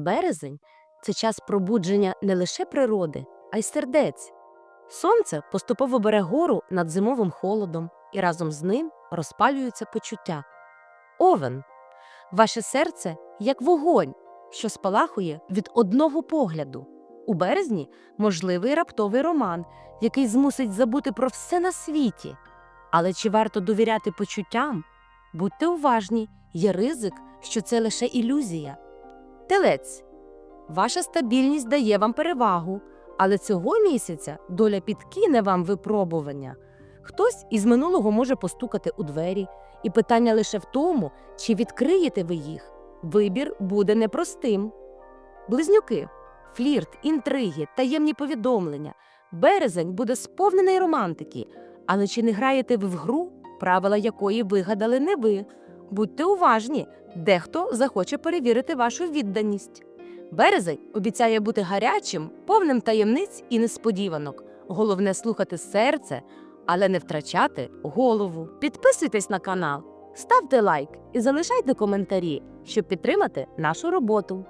Березень це час пробудження не лише природи, а й сердець. Сонце поступово бере гору над зимовим холодом, і разом з ним розпалюються почуття. Овен. Ваше серце як вогонь, що спалахує від одного погляду. У березні можливий раптовий роман, який змусить забути про все на світі. Але чи варто довіряти почуттям? Будьте уважні, є ризик, що це лише ілюзія. Телець. Ваша стабільність дає вам перевагу, але цього місяця доля підкине вам випробування. Хтось із минулого може постукати у двері, і питання лише в тому, чи відкриєте ви їх. Вибір буде непростим. Близнюки, флірт, інтриги, таємні повідомлення. Березень буде сповнений романтики. Але чи не граєте ви в гру, правила якої вигадали не ви? Будьте уважні, дехто захоче перевірити вашу відданість. Березень обіцяє бути гарячим, повним таємниць і несподіванок. Головне слухати серце, але не втрачати голову. Підписуйтесь на канал, ставте лайк і залишайте коментарі, щоб підтримати нашу роботу.